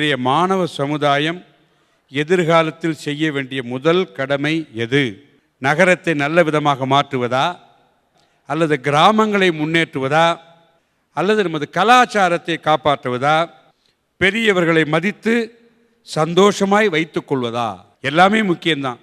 மாணவ சமுதாயம் எதிர்காலத்தில் செய்ய வேண்டிய முதல் கடமை எது? நகரத்தை நல்ல விதமாக மாற்றுவதா? அல்லது கிராமங்களை முன்னேற்றுவதா? அல்லது நமது கலாச்சாரத்தை காப்பாற்றுவதா? பெரியவர்களை மதித்து சந்தோஷமாய் வைத்துக்கொள்வதா எல்லாமே முக்கியம்தான்.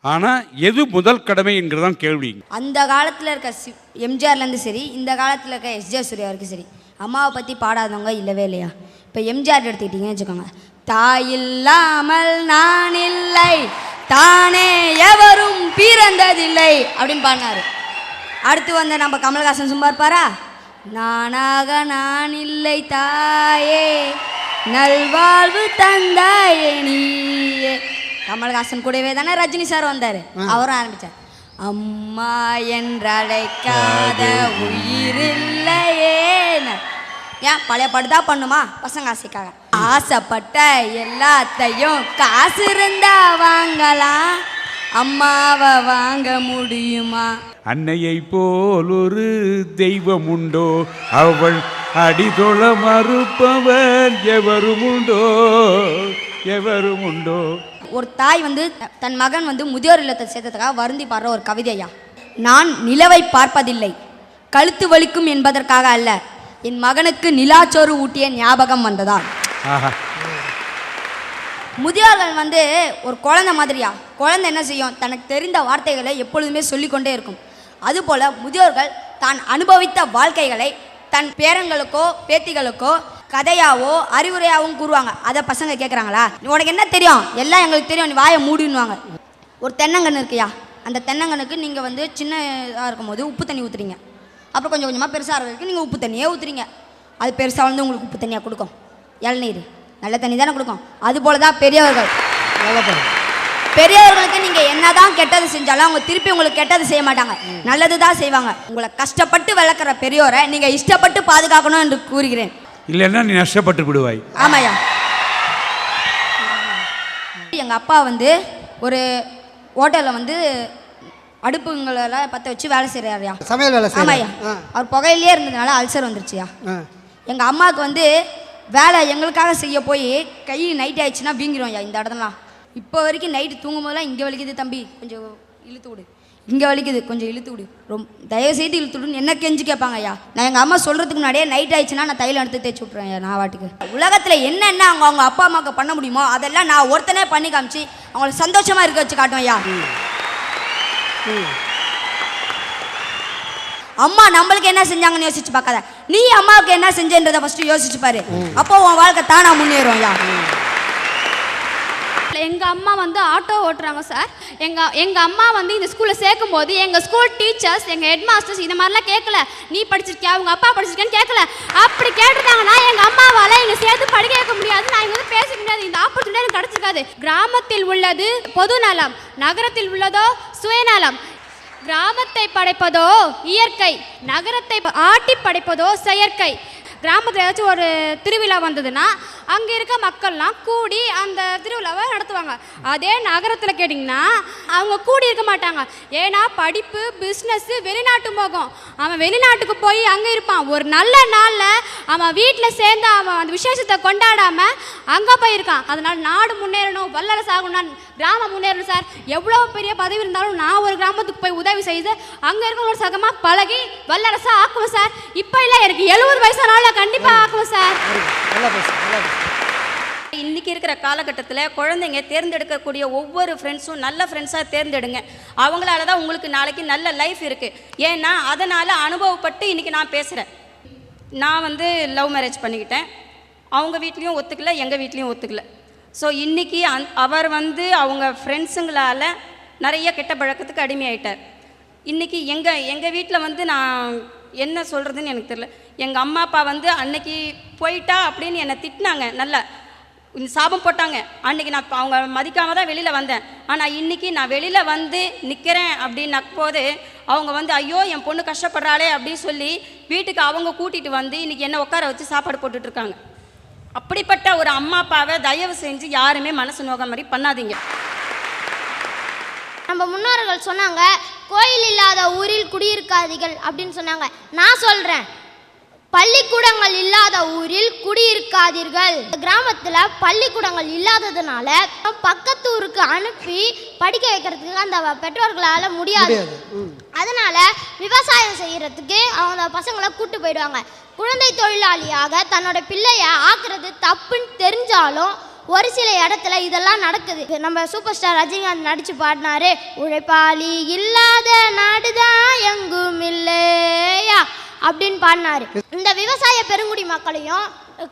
ஆனால் எது முதல் கடமை என்கிறதான் கேள்வி. அந்த காலத்தில் இருக்க சி எம்ஜிஆர்லேருந்து சரி இந்த காலத்தில் இருக்க எஸ்ஜே சூர்யா வரைக்கும் சரி. அம்மாவை பற்றி பாடாதவங்க இல்லவே இல்லையா? இப்போ எம்ஜிஆர் எடுத்துக்கிட்டீங்கன்னு வச்சுக்கோங்க. தாய் இல்லாமல் நான் இல்லை தானே எவரும் பிறந்ததில்லை அப்படின்னு பாடினாரு. அடுத்து வந்த நம்ம கமல்ஹாசன் சும்மா இருப்பாரா? நானாக நான் இல்லை தாயே நல்வாழ்வு தந்தாயே நீயே. கமல்ஹாசன் கூடவே தானே ரஜினி சார் வந்தார். அவரும் ஆரம்பிச்சார். அம்மா என்றழைக்காத உயிரில்லையே ஏன்? பழைய பாட்டு தான் பண்ணுமா? பசங்க ஆசைக்காக. ஆசைப்பட்ட எல்லாத்தையும் காசு இருந்தா வாங்கலாம். அம்மாவை வாங்க முடியுமா? அன்னையை போல் ஒரு தெய்வம் உண்டோ அவள் அடிதொழ மறுப்பவர் எவரும் உண்டோ எவரும் உண்டோ ஒரு தாய் வந்து தன் மகன் வந்து முதியோர் இல்லத்தை சேர்த்ததுக்காக வருந்தி பாடுற ஒரு கவிதையா? நான் நிலவை பார்ப்பதில்லை. கழுத்து வலிக்கும் என்பதற்காக அல்ல. என் மகனுக்கு நிலாச்சோறு ஊட்டிய ஞாபகம் வந்ததா? முதியோர்கள் வந்து ஒரு குழந்தை மாதிரியா? குழந்தை என்ன செய்யும்? தனக்கு தெரிந்த வார்த்தைகளை எப்பொழுதுமே சொல்லிக்கொண்டே இருக்கும். அதுபோல முதியோர்கள் தான் அனுபவித்த வாழ்க்கைகளை தன் பேரங்களுக்கோ பேத்திகளுக்கோ கதையாவோ அறிவுரையாகவும் கூறுவாங்க. அதை பசங்க கேட்குறாங்களா உனக்கு என்ன தெரியும்? எல்லாம் எங்களுக்கு தெரியும். நீ வாயை மூடின்னுவாங்க. ஒரு தென்னங்கன்று இருக்குயா? அந்த தென்னங்கன்றுக்கு நீங்கள் வந்து சின்னதாக இருக்கும்போது உப்பு தண்ணி ஊற்றுறீங்க அப்புறம் கொஞ்சம் கொஞ்சமாக பெருசாக வரைக்கும் நீங்கள் உப்பு தண்ணியே ஊற்றுறீங்க அது பெருசாக வந்து உங்களுக்கு உப்பு தண்ணியாக கொடுக்கும். இளநீர். நல்ல தண்ணி தானே கொடுக்கும். அதுபோல தான் பெரியவர்கள். பெரியவர்களுக்கு நீங்க என்னதான் கெட்டது செஞ்சாலும் அவங்க திருப்பி உங்களுக்கு கெட்டது செய்ய மாட்டாங்க. நல்லது தான் செய்வாங்க. உங்களை கஷ்டப்பட்டு வளர்க்குற பெரியோரை நீங்க இஷ்டப்பட்டு பாதுகாக்கணும் என்று கூறுகிறேன். இல்லைன்னா நீ நஷ்டப்பட்டு விடுவாய். ஆமாய்யா. எங்க அப்பா வந்து ஒரு ஹோட்டலில் வந்து அடுப்புங்களெல்லாம் பற்ற வச்சு வேலை செய்கிறாருயா சமையல் வேலை ஆமாய்யா. அவர் புகையிலே இருந்ததுனால அல்சர் வந்துருச்சுயா ஆ. எங்க அம்மாவுக்கு வந்து வேலை எங்களுக்காக செய்ய போய் கை நைட் ஆயிடுச்சுன்னா வீங்கிருவோம்யா இந்த இடத்துலாம் இப்போ வரைக்கும் நைட்டு தூங்கும் போதெல்லாம் இங்கே வலிக்குது தம்பி. கொஞ்சம் இழுத்து விடு. இங்கே வலிக்குது. கொஞ்சம் இழுத்து விடு. ரொம்ப தயவு செய்து இழுத்து விடுன்னு என்ன கெஞ்சி கேட்பாங்க ஐயா நான் எங்கள் அம்மா சொல்கிறதுக்கு முன்னாடியே நைட் ஆயிடுச்சுன்னா நான் தைலம் எடுத்து தேய்ச்சி விட்ருவேன் நான் வாட்டுக்கு உலகத்தில் என்னென்ன அவங்க அவங்க அப்பா அம்மாவுக்கு பண்ண முடியுமோ அதெல்லாம் நான் ஒருத்தனே பண்ணி காமிச்சு அவங்கள சந்தோஷமாக இருக்க வச்சு காட்டுவேன் ஐயா அம்மா நம்மளுக்கு என்ன செஞ்சாங்கன்னு யோசிச்சு பார்க்காத. நீ அம்மாவுக்கு என்ன செஞ்சேன்றதை ஃபர்ஸ்ட் யோசிச்சு பாரு. அப்போ உன் வாழ்க்கை தானா முன்னேறும் யா எங்கள் அம்மா வந்து ஆட்டோ ஓட்டுறாங்க சார். எங்கள் எங்கள் அம்மா வந்து இந்த ஸ்கூலில் சேர்க்கும் போது எங்கள் ஸ்கூல் டீச்சர்ஸ் எங்கள் ஹெட் மாஸ்டர்ஸ் இந்த மாதிரிலாம் கேட்கல நீ படிச்சிருக்கியா? உங்கள் அப்பா படிச்சிருக்கேன்னு கேட்கல அப்படி கேட்டிருக்காங்கன்னா எங்கள் அம்மாவால் இங்கே சேர்த்து படிக்க வைக்க முடியாது. நான் இங்கே வந்து பேச முடியாது. இந்த ஆப்பர்ச்சுனிட்டி எனக்கு கிடச்சிருக்காது. கிராமத்தில் உள்ளது பொது நலம் நகரத்தில் உள்ளதோ சுயநலம் கிராமத்தை படைப்பதோ இயற்கை நகரத்தை ப- ஆட்டி படைப்பதோ செயற்கை. கிராமத்தில் ஏதாச்சும் ஒரு திருவிழா வந்ததுன்னா அங்கே இருக்க மக்கள்லாம் கூடி அந்த திருவிழாவை நடத்துவாங்க. அதே நகரத்தில் கேட்டிங்கன்னா அவங்க கூடி இருக்க மாட்டாங்க. ஏன்னா படிப்பு பிஸ்னஸ்ஸு வெளிநாட்டு மோகம். அவன் வெளிநாட்டுக்கு போய் அங்கே இருப்பான். ஒரு நல்ல நாளில் அவன் வீட்டில் சேர்ந்து அவன் அந்த விசேஷத்தை கொண்டாடாமல் அங்கே போயிருக்கான். அதனால் நாடு முன்னேறணும் வல்லரசு ஆகணும்னா கிராமம் முன்னேறணும் சார். எவ்வளோ பெரிய பதவி இருந்தாலும் நான் ஒரு கிராமத்துக்கு போய் உதவி செய்து அங்கே இருக்கிறவங்களோட சகமாக பழகி வல்லரசாக ஆக்குவேன் சார். இப்போ இல்லை எனக்கு எழுபது வயசானாலும் கண்டிப்பாக ஆக்குவேன் சார். நல்லா பேசு நல்லா பேசு. இன்னைக்கு இருக்கிற காலகட்டத்தில் குழந்தைங்க தேர்ந்தெடுக்கக்கூடிய ஒவ்வொரு ஃப்ரெண்ட்ஸும் நல்ல ஃப்ரெண்ட்ஸாக தேர்ந்தெடுங்க. அவங்களால தான் உங்களுக்கு நாளைக்கு நல்ல லைஃப் இருக்குது ஏன்னா அதனால் அனுபவப்பட்டு இன்னைக்கு நான் பேசுகிறேன் நான் வந்து லவ் மேரேஜ் பண்ணிக்கிட்டேன். அவங்க வீட்லேயும் ஒத்துக்கல எங்கள் வீட்லேயும் ஒத்துக்கல. ஸோ இன்றைக்கி அந் அவர் வந்து அவங்க ஃப்ரெண்ட்ஸுங்களால் நிறைய கெட்ட பழக்கத்துக்கு அடிமையாயிட்டார். இன்றைக்கி எங்கள் எங்கள் வீட்டில் வந்து நான் என்ன சொல்கிறதுன்னு எனக்கு தெரியல. எங்கள் அம்மா அப்பா வந்து அன்னைக்கு போயிட்டா அப்படின்னு என்னை திட்டினாங்க. நல்லா சாபம் போட்டாங்க. அன்னைக்கு நான் அவங்க மதிக்காம தான் வெளியில் வந்தேன். ஆனால் இன்னைக்கு நான் வெளியில் வந்து நிற்கிறேன் அப்படின்ன போது அவங்க வந்து ஐயோ என் பொண்ணு கஷ்டப்படுறாளே அப்படின்னு சொல்லி வீட்டுக்கு அவங்க கூட்டிகிட்டு வந்து இன்னைக்கு என்ன உட்கார வச்சு சாப்பாடு போட்டுட்டு இருக்காங்க. அப்படிப்பட்ட ஒரு அம்மா அப்பாவை தயவு செஞ்சு யாருமே மனசு நோக்க மாதிரி பண்ணாதீங்க. நம்ம முன்னோர்கள் சொன்னாங்க கோயில் இல்லாத ஊரில் குடியிருக்காதீர்கள் அப்படின்னு சொன்னாங்க. நான் சொல்கிறேன் பள்ளிக்கூடங்கள் இல்லாத ஊரில் குடியிருக்காதீர்கள். கிராமத்துல பள்ளிக்கூடங்கள் இல்லாததுனால பக்கத்து ஊருக்கு அனுப்பி படிக்க வைக்கிறதுக்கு அந்த பெற்றோர்களால முடியாது. அதனால விவசாயம் செய்யறதுக்கு அவங்க பசங்களை கூட்டு போயிடுவாங்க. குழந்தை தொழிலாளியாக தன்னோட பிள்ளைய ஆக்குறது தப்புன்னு தெரிஞ்சாலும் ஒரு சில இடத்துல இதெல்லாம் நடக்குது. நம்ம சூப்பர் ஸ்டார் ரஜினிகாந்த் நடிச்சு பாடினாரு உழைப்பாளி இல்லாத நாடுதான் எங்கும் இல்லையா? அப்படின்னு பாடினாரு. இந்த விவசாய பெருங்குடி மக்களையும்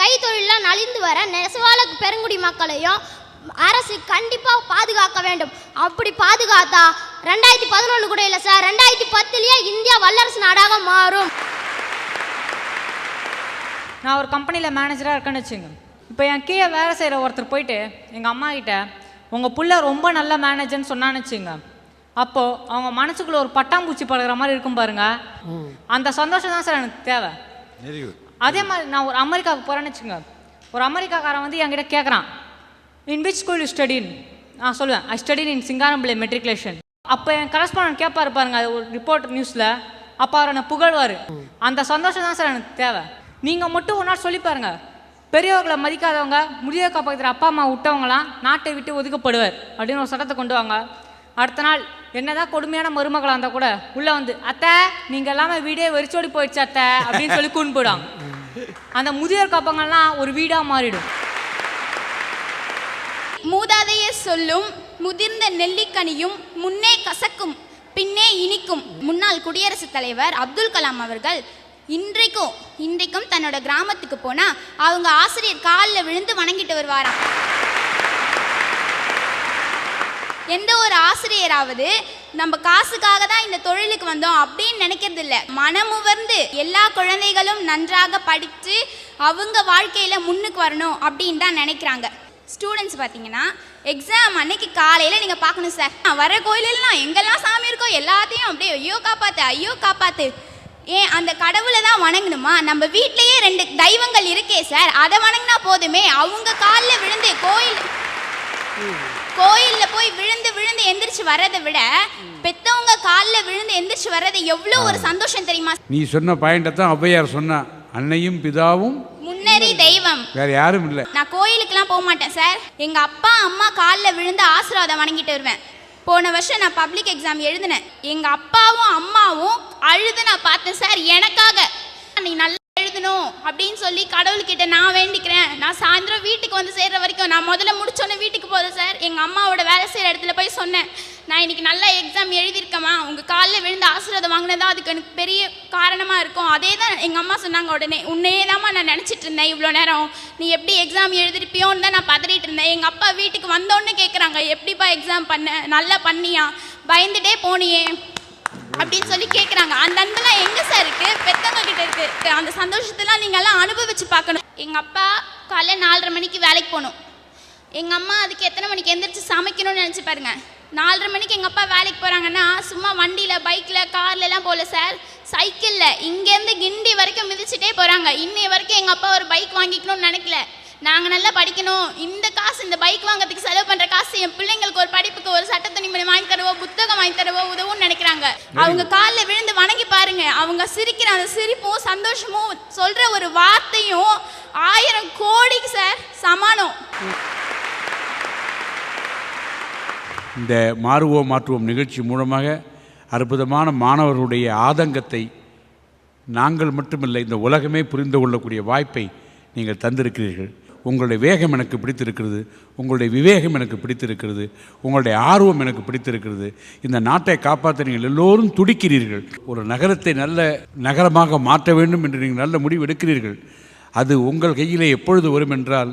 கைத்தொழிலாம் நலிந்து வர நெசவாள பெருங்குடி மக்களையும் அரசு கண்டிப்பாக பாதுகாக்க வேண்டும். அப்படி பாதுகாத்தா ரெண்டாயிரத்தி பதினொன்று கூட இல்லை சார் ரெண்டாயிரத்தி பத்துலேயே இந்தியா வல்லரசு நாடாக மாறும். நான் ஒரு கம்பெனியில் மேனேஜராக இருக்கேன்னு வச்சுங்க இப்போ என் கீழே வேலை செய்கிற ஒருத்தர் போயிட்டு எங்கள் அம்மா கிட்ட உங்கள் புள்ள ரொம்ப நல்ல மேனேஜர்னு சொன்னான்னு வச்சுங்க. அப்போது அவங்க மனசுக்குள்ள ஒரு பட்டாம்பூச்சி படுகிற மாதிரி இருக்கும் பாருங்க. அந்த சந்தோஷம் தான் சார் எனக்கு தேவை. அதே மாதிரி நான் ஒரு அமெரிக்காவுக்கு போகிறேன்னு வச்சுங்க. ஒரு அமெரிக்காக்காரன் வந்து என்கிட்ட கேட்குறான் in which school you studying நான் சொல்லுவேன். ஐ ஸ்டடின் இன் சிங்காரம்பிள்ளை மெட்ரிகுலேஷன் அப்போ என் கரஸ்பாண்ட் கேட்பாரு பாருங்க அது ஒரு ரிப்போர்ட் நியூஸில் அப்போ அவர் என்னை புகழ்வார். அந்த சந்தோஷம் தான் சார் எனக்கு தேவை. நீங்கள் மட்டும் ஒரு நாள் சொல்லி பாருங்க. பெரியவர்களை மதிக்காதவங்க முடிய காப்பாற்றுற அப்பா அம்மா விட்டவங்களாம் நாட்டை விட்டு ஒதுக்கப்படுவர் அப்படின்னு ஒரு சட்டத்தை கொண்டு வாங்க. அடுத்த நாள் என்னதான் கொடுமையான மருமகளாக இருந்தால் கூட உள்ளே வந்து அத்தை நீங்கள் எல்லாமே வீடே வெறிச்சோடி போயிடுச்சு அத்தை அப்படின்னு சொல்லி கூண்டு போயிடுவாங்க அந்த முதியோர் காப்பங்கள்லாம் ஒரு வீடாக மாறிடும். மூதாதைய சொல்லும் முதிர்ந்த நெல்லிக்கனியும் முன்னே கசக்கும் பின்னே இனிக்கும். முன்னாள் குடியரசுத் தலைவர் அப்துல் கலாம் அவர்கள் இன்றைக்கும் இன்றைக்கும் தன்னோட கிராமத்துக்கு போனா அவங்க ஆசிரியர் காலில் விழுந்து வணங்கிட்டு வருவாராம். எந்த ஒரு ஆசிரியராவது நம்ம காசுக்காக தான் இந்த தொழிலுக்கு வந்தோம் அப்படின்னு நினைக்கிறது இல்லை மனமுவர்ந்து எல்லா குழந்தைகளும் நன்றாக படித்து அவங்க வாழ்க்கையில் முன்னுக்கு வரணும் அப்படின்னு தான் நினைக்கிறாங்க. ஸ்டூடெண்ட்ஸ் பார்த்தீங்கன்னா எக்ஸாம் அன்னைக்கு காலையில் நீங்கள் பார்க்கணும் சார். வர கோயிலெல்லாம் எங்கெல்லாம் சாமி இருக்கோ எல்லாத்தையும் அப்படியே ஐயோ காப்பாத்து ஐயோ காப்பாற்று ஏன் அந்த கடவுளை தான் வணங்கணுமா? நம்ம வீட்லயே ரெண்டு தெய்வங்கள் இருக்கே சார். அதை வணங்கினா போதுமே. அவங்க காலில் விழுந்து கோயில் கோயில்ல போய் விழுந்து விழுந்து எந்திரிச்சு வர்றதை விட பெத்தவங்க காலில் விழுந்து எந்திரிச்சு வர்றது எவ்வளோ ஒரு சந்தோஷம் தெரியுமா? நீ சொன்ன பாயிண்டை தான் ஔவையார் சொன்னா. அன்னையும் பிதாவும் முன்னேறி தெய்வம். வேற யாரும் இல்லை. நான் கோயிலுக்குலாம் போக மாட்டேன் சார். எங்க அப்பா அம்மா காலில் விழுந்து ஆசீர்வாதம் வணங்கிட்டு வருவேன். போன வருஷம் நான் பப்ளிக் எக்ஸாம் எழுதினேன். எங்க அப்பாவும் அம்மாவும் அழுது நான் பார்த்தேன் சார் எனக்காக. நீ நல்லா எழுதணும் அப்படின்னு சொல்லி கடவுள்கிட்ட நான் வேண்டிக்கிறேன். நான் சாயந்தரம் வீட்டுக்கு வந்து சேர்ற வரைக்கும் நான் முதல்ல முடிச்சோன்னே வீட்டுக்கு போதும் சார். எங்கள் அம்மாவோட வேலை செய்கிற இடத்துல போய் சொன்னேன். நான் இன்னைக்கு நல்லா எக்ஸாம் எழுதியிருக்கேம்மா. உங்கள் காலில் விழுந்து ஆசீர்வாதம் வாங்கினதா அதுக்கு எனக்கு பெரிய காரணமாக இருக்கும். அதே தான் எங்கள் அம்மா சொன்னாங்க உடனே. உன்னையே தாம்மா நான் நினச்சிட்டு இருந்தேன் இவ்வளோ நேரம். நீ எப்படி எக்ஸாம் எழுதிருப்பியோன்னு தான் நான் பதறிட்டு இருந்தேன். எங்கள் அப்பா வீட்டுக்கு வந்தோன்னு கேட்குறாங்க எப்படிப்பா எக்ஸாம் பண்ண? நல்லா பண்ணியா? பயந்துட்டே போனியே. அப்படின்னு சொல்லி கேட்குறாங்க அந்த அன்பெல்லாம் எங்கே சார் இருக்குது பெத்தவங்க கிட்ட இருக்கு. அந்த சந்தோஷத்தெல்லாம் நீங்க எல்லாம் அனுபவிச்சு பார்க்கணும். எங்கள் அப்பா காலைல நாலரை மணிக்கு வேலைக்கு போகணும். எங்கள் அம்மா அதுக்கு எத்தனை மணிக்கு எந்திரிச்சு சமைக்கணும்னு நினச்சி பாருங்க. நாலரை மணிக்கு எங்கள் அப்பா வேலைக்கு போகிறாங்கன்னா சும்மா வண்டியில் பைக்கில் கார்ல போகல சார் சைக்கிளில் இங்கேருந்து கிண்டி வரைக்கும் மிதிச்சுட்டே போகிறாங்க இன்னைய வரைக்கும் எங்கள் அப்பா ஒரு பைக் வாங்கிக்கணும்னு நினைக்கல. நாங்க நல்லா படிக்கணும். இந்த காசு இந்த பைக் வாங்குறதுக்கு செலவு பண்ற காசு என் பிள்ளைங்களுக்கு ஒரு படிப்புக்கு ஒரு சட்ட துணிமணி வாங்கி தரவோ புத்தகம் வாங்கி தரவோ உதவும்னு நினைக்கிறாங்க. அவங்க காலில் விழுந்து வணங்கி பாருங்க. அவங்க சிரிக்கிற அந்த சிரிப்பும் சந்தோஷமும் சொல்ற ஒரு வார்த்தையும் ஆயிரம் கோடிக்கு சார் சமானம். இந்த மாறுவோம் மாற்றுவோம் நிகழ்ச்சி மூலமாக அற்புதமான மாணவர்களுடைய ஆதங்கத்தை நாங்கள் மட்டுமில்லை இந்த உலகமே புரிந்து கொள்ளக்கூடிய வாய்ப்பை நீங்கள் தந்திருக்கிறீர்கள். உங்களுடைய வேகம் எனக்கு பிடித்திருக்கிறது. உங்களுடைய விவேகம் எனக்கு பிடித்திருக்கிறது. உங்களுடைய ஆர்வம் எனக்கு பிடித்திருக்கிறது. இந்த நாட்டை காப்பாற்ற நீங்கள் எல்லோரும் துடிக்கிறீர்கள். ஒரு நகரத்தை நல்ல நகரமாக மாற்ற வேண்டும் என்று நீங்கள் நல்ல முடிவு எடுக்கிறீர்கள். அது உங்கள் கையிலே எப்பொழுது வரும் என்றால்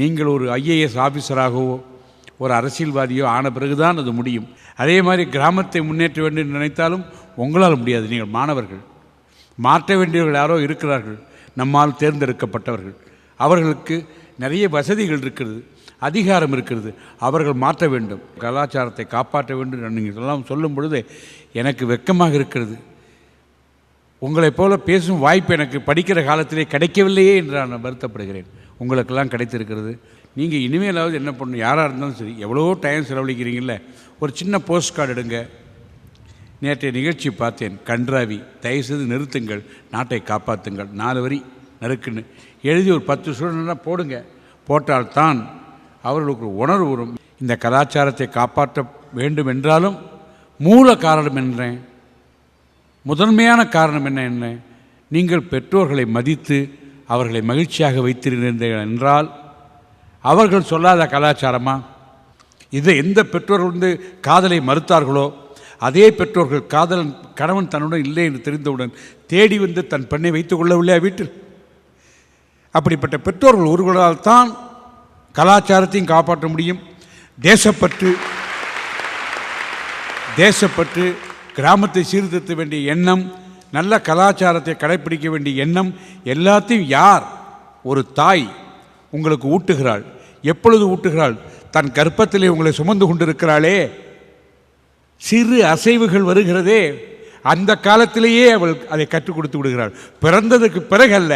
நீங்கள் ஒரு ஐஏஎஸ் ஆஃபீஸராகவோ ஒரு அரசியல்வாதியோ ஆன பிறகுதான் அது முடியும். அதே மாதிரி கிராமத்தை முன்னேற்ற வேண்டும் என்று நினைத்தாலும் உங்களால் முடியாது. நீங்கள் மாணவர்கள். மாற்ற வேண்டியவர்கள் யாரோ இருக்கிறார்கள். நம்மால் தேர்ந்தெடுக்கப்பட்டவர்கள். அவர்களுக்கு நிறைய வசதிகள் இருக்கிறது அதிகாரம் இருக்கிறது. அவர்கள் மாற்ற வேண்டும். கலாச்சாரத்தை காப்பாற்ற வேண்டும் நீங்கள் எல்லாம் சொல்லும் பொழுது எனக்கு வெட்கமாக இருக்கிறது. உங்களைப் போல பேசும் வாய்ப்பு எனக்கு படிக்கிற காலத்திலே கிடைக்கவில்லையே என்று நான் வருத்தப்படுகிறேன். உங்களுக்கெல்லாம் கிடைத்திருக்கிறது. நீங்கள் இனிமேலாவது என்ன பண்ணணும்? யாராக இருந்தாலும் சரி எவ்வளோ டைம் செலவழிக்கிறீங்கள ஒரு சின்ன போஸ்ட் கார்டு எடுங்க. நேற்றைய நிகழ்ச்சி பார்த்தேன். கன்றாவி தயவுசெய்து நிறுத்துங்கள். நாட்டை காப்பாற்றுங்கள் நாலு வரி. நறுக்குன்னு. எழுதி ஒரு பத்து சூழ்நிலை போடுங்க. போட்டால்தான் அவர்களுக்கு உணர்வு வரும். இந்த கலாச்சாரத்தை காப்பாற்ற வேண்டும் என்றாலும் மூல காரணம் என்ன? முதன்மையான காரணம் என்ன என்ன? நீங்கள் பெற்றோர்களை மதித்து அவர்களை மகிழ்ச்சியாக வைத்திருந்தீர்கள் என்றால் அவர்கள் சொல்லாத கலாச்சாரமா? இதை எந்த பெற்றோர்கள் வந்து காதலை மறுத்தார்களோ அதே பெற்றோர்கள் காதலன் கணவன் தன்னுடன் இல்லை என்று தெரிந்தவுடன் தேடி வந்து தன் பெண்ணை வைத்துக் கொள்ளவில்லையா வீட்டில்? அப்படிப்பட்ட பெற்றோர்கள் ஒருவர்களால் தான் கலாச்சாரத்தையும் காப்பாற்ற முடியும். தேசப்பற்று தேசப்பற்று கிராமத்தை சீர்திருத்த வேண்டிய எண்ணம் நல்ல கலாச்சாரத்தை கடைப்பிடிக்க வேண்டிய எண்ணம் எல்லாத்தையும் யார் ஒரு தாய் உங்களுக்கு ஊட்டுகிறாள் எப்பொழுது ஊட்டுகிறாள் தன் கர்ப்பத்திலே உங்களை சுமந்து கொண்டிருக்கிறாளே? சிறு அசைவுகள் வருகிறதே அந்த காலத்திலேயே அவள் அதை கற்றுக் கொடுத்து விடுகிறாள். பிறந்ததுக்கு பிறகல்ல.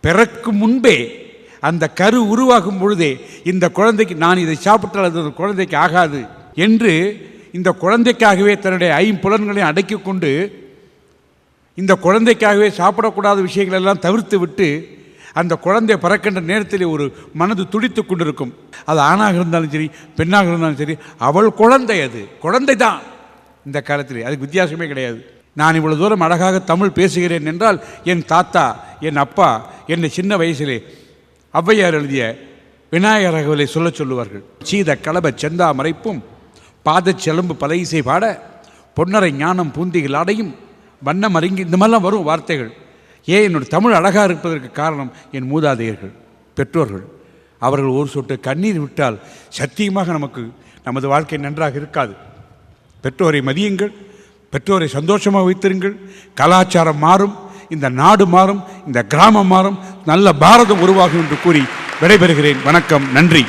பிறக்கும் முன்பே அந்த கரு உருவாகும் பொழுதே இந்த குழந்தைக்கு நான் இதை சாப்பிட்டால் அது ஒரு குழந்தைக்கு ஆகாது என்று இந்த குழந்தைக்காகவே தன்னுடைய ஐம்புலன்களையும் அடக்கி கொண்டு இந்த குழந்தைக்காகவே சாப்பிடக்கூடாத விஷயங்களெல்லாம் தவிர்த்து விட்டு அந்த குழந்தை பிறக்கின்ற நேரத்தில் ஒரு மனது துடித்து கொண்டிருக்கும். அது ஆணாக இருந்தாலும் சரி பெண்ணாக இருந்தாலும் சரி அவள் குழந்தை அது. குழந்தை தான் இந்த காலத்தில். அதுக்கு வித்தியாசமே கிடையாது. நான் இவ்வளோ தூரம் அழகாக தமிழ் பேசுகிறேன் என்றால் என் தாத்தா என் அப்பா என்னை சின்ன வயசிலே ஔவையார் எழுதிய விநாயகர் அகவலை சொல்லச் சொல்லுவார்கள். சீத கலப செந்தா மறைப்பும் பாதச் செலம்பு பல இசை பாட பொன்னரை ஞானம் பூந்திகள் அடையும் வண்ணம் அறிங்கி இந்த மாதிரிலாம் வரும் வார்த்தைகள். ஏன் என்னோட தமிழ் அழகாக இருப்பதற்கு காரணம் என் மூதாதையர்கள் பெற்றோர்கள். அவர்கள் ஒரு சொட்டு கண்ணீர் விட்டால் சத்தியமாக நமக்கு நமது வாழ்க்கை நன்றாக இருக்காது. பெற்றோரை மதியுங்கள் பெற்றோரை சந்தோஷமாக வைத்திருங்கள் கலாச்சாரம் மாறும் இந்த நாடு மாறும் இந்த கிராமம் மாறும் நல்ல பாரதம் உருவாகும் என்று கூறி விடைபெறுகிறேன். வணக்கம் நன்றி.